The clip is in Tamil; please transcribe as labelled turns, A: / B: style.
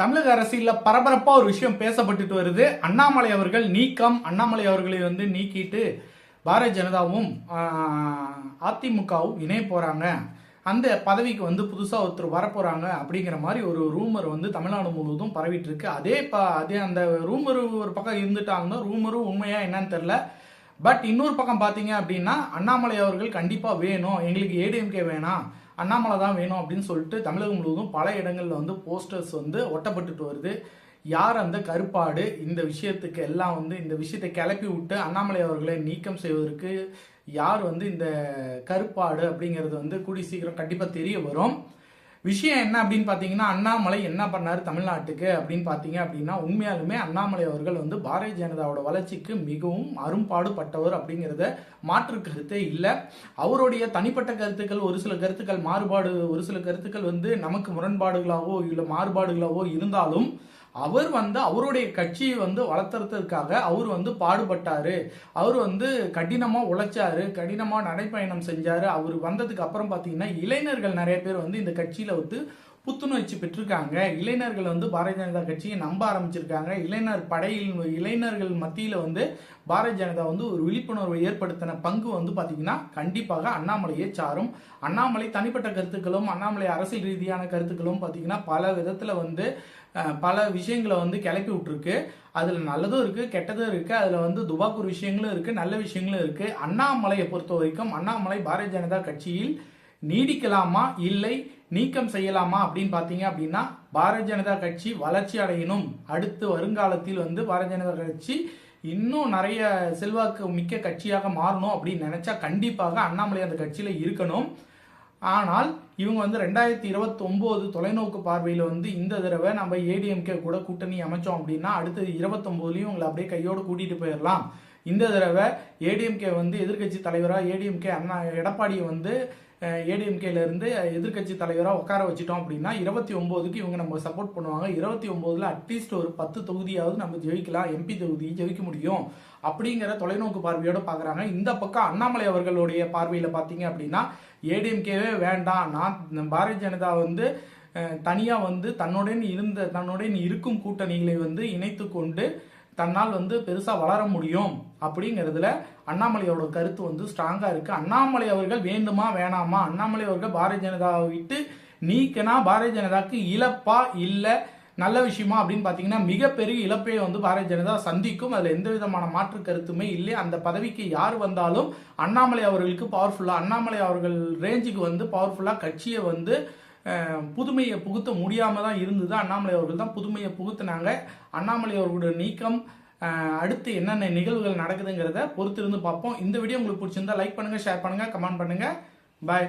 A: தமிழக அரசியலில் பரபரப்பா ஒரு விஷயம் பேசப்பட்டுட்டு வருது. அண்ணாமலை அவர்கள் நீக்கம் அண்ணாமலை அவர்களை வந்து நீக்கிட்டு பாரதிய ஜனதாவும் அதிமுகவும் இணைய போறாங்க. அந்த பதவிக்கு வந்து புதுசா ஒருத்தர் வரப்போறாங்க அப்படிங்கிற மாதிரி ஒரு ரூமர் வந்து தமிழ்நாடு முழுவதும் பரவிட்டு இருக்கு அதே ப அதே அந்த ரூமர் ஒரு பக்கம் இருந்துட்டாங்கன்னா ரூமரும் உண்மையா என்னன்னு தெரியல. பட் இன்னொரு பக்கம் பார்த்தீங்க அப்படின்னா அண்ணாமலை அவர்கள் கண்டிப்பாக வேணும். எங்களுக்கு ஏடிஎம்கே வேணாம். அண்ணாமலை தான் வேணும் அப்படின்னு சொல்லிட்டு தமிழகம் முழுவதும் பல இடங்களில் வந்து போஸ்டர்ஸ் வந்து ஒட்டப்பட்டுட்டு வருது. யார் அந்த கருப்பாடு? இந்த விஷயத்துக்கு எல்லாம் வந்து இந்த விஷயத்தை கிளப்பி விட்டு அண்ணாமலை அவர்களை நீக்கம் செய்வதற்கு யார் வந்து இந்த கருப்பாடு அப்படிங்கிறது வந்து கூடி சீக்கிரம் கண்டிப்பாக தெரிய வரும். விஷயம் என்ன அப்படின்னு பார்த்தீங்கன்னா அண்ணாமலை என்ன பண்ணார் தமிழ்நாட்டுக்கு அப்படின்னு பார்த்தீங்க அப்படின்னா உண்மையாலுமே அண்ணாமலை அவர்கள் வந்து பாரதிய ஜனதாவோட வளர்ச்சிக்கு மிகவும் அரும்பாடுபட்டவர் அப்படிங்கிறத மாற்று கருத்தே இல்லை. அவருடைய தனிப்பட்ட கருத்துக்கள் ஒரு சில கருத்துக்கள் மாறுபாடு ஒரு சில கருத்துக்கள் வந்து நமக்கு முரண்பாடுகளாவோ இல்லை மாறுபாடுகளாவோ இருந்தாலும் அவர் வந்து அவருடைய கட்சியை வந்து வளர்த்துறதுக்காக அவர் வந்து பாடுபட்டாரு. அவர் வந்து கடினமா உழைச்சாரு கடினமா நடைப்பயணம் செஞ்சாரு. அவர் வந்ததுக்கு அப்புறம் பாத்தீங்கன்னா இளைஞர்கள் நிறைய பேர் வந்து இந்த கட்சியில வந்து புத்துணர்ச்சி பெற்றிருக்காங்க. இளைஞர்கள் வந்து பாரதிய ஜனதா கட்சியை நம்ப ஆரம்பிச்சிருக்காங்க. இளைஞர் படையில் இளைஞர்கள் மத்தியில் வந்து பாரதிய ஜனதா வந்து ஒரு விழிப்புணர்வை ஏற்படுத்தின பங்கு வந்து பார்த்தீங்கன்னா கண்டிப்பாக அண்ணாமலையே சாரும். அண்ணாமலை தனிப்பட்ட கருத்துக்களும் அண்ணாமலை அரசியல் ரீதியான கருத்துக்களும் பார்த்தீங்கன்னா பல விதத்தில் வந்து பல விஷயங்களை வந்து கிளப்பி விட்டுருக்கு. அதில் நல்லதும் இருக்குது கெட்டதும் இருக்குது அதில் வந்து துபாக்கூர் விஷயங்களும் இருக்குது நல்ல விஷயங்களும் இருக்குது அண்ணாமலையை பொறுத்த வரைக்கும் அண்ணாமலை பாரதிய ஜனதா கட்சியில் நீடிக்கலாமா? இல்லை. நீக்கம் செய்யலாமா? அப்படின்னு பார்த்தீங்க அப்படின்னா பாரதிய ஜனதா கட்சி வளர்ச்சி அடையணும். அடுத்து வருங்காலத்தில் வந்து பாரதிய ஜனதா கட்சி இன்னும் நிறைய செல்வாக்கு மிக்க கட்சியாக மாறணும் அப்படின்னு நினைச்சா கண்டிப்பாக அண்ணாமலை அந்த கட்சியில இருக்கணும். ஆனால் இவங்க வந்து ரெண்டாயிரத்தி இருபத்தி தொலைநோக்கு பார்வையில் வந்து இந்த தடவை நம்ம ஏடிஎம்கே கூட கூட்டணி அமைச்சோம் அப்படின்னா அடுத்தது இருபத்தொம்போதுலையும் உங்களை அப்படியே கையோடு கூட்டிகிட்டு போயிடலாம். இந்த தடவை ஏடிஎம்கே வந்து எதிர்க்கட்சி தலைவராக ஏடிஎம்கே அண்ணா எடப்பாடியை வந்து ஏடிஎம்கேலேருந்து இருந்து எதிர்க்கட்சி தலைவராக உட்கார வச்சுட்டோம் அப்படின்னா இருபத்தி ஒம்போதுக்கு இவங்க நம்ம சப்போர்ட் பண்ணுவாங்க. இருபத்தி ஒம்போதில் அட்லீஸ்ட் ஒரு பத்து தொகுதியாவது நம்ம ஜெயிக்கலாம். எம்பி தொகுதி ஜெயிக்க முடியும் அப்படிங்கிற தொலைநோக்கு பார்வையோடு பார்க்குறாங்க. இந்த பக்கம் அண்ணாமலை அவர்களுடைய பார்வையில் பார்த்தீங்க அப்படின்னா ஏடிஎம்கேவே வேண்டாம். நான் பாரதிய ஜனதா வந்து தனியாக வந்து தன்னுடன் இருந்த தன்னுடன் இருக்கும் கூட்டணிகளை வந்து இணைத்து கொண்டு தன்னால் வந்து பெருசாக வளர முடியும் அப்படிங்கிறதுல அண்ணாமலையோட கருத்து வந்து ஸ்ட்ராங்காக இருக்கு. அண்ணாமலை அவர்கள் வேண்டுமா வேணாமா? அண்ணாமலை அவர்கள் பாரதிய ஜனதாவை விட்டு நீக்கினா பாரதிய ஜனதாக்கு இழப்பா இல்லை? நல்ல விஷயமா அப்படின்னு பார்த்தீங்கன்னா மிகப்பெரிய இழப்பை வந்து பாரதிய ஜனதா சந்திக்கும். அதில் எந்த விதமான மாற்று கருத்துமே இல்லை அந்த பதவிக்கு யார் வந்தாலும் அண்ணாமலை அவர்களுக்கு பவர்ஃபுல்லாக அண்ணாமலை அவர்கள் ரேஞ்சுக்கு வந்து பவர்ஃபுல்லாக கட்சியை வந்து புதுமையை புகுத்த முடியாமல் தான் இருந்தது. அண்ணாமலை அவர்கள் தான் புதுமையை புகுத்தினாங்க. அண்ணாமலை அவர்களுடைய நீக்கம் அடுத்து என்னென்ன நிகழ்வுகள் நடக்குதுங்கிறத பொறுத்திருந்து பார்ப்போம். இந்த வீடியோ உங்களுக்கு பிடிச்சிருந்தா லைக் பண்ணுங்கள் ஷேர் பண்ணுங்கள் கமெண்ட் பண்ணுங்கள் பாய்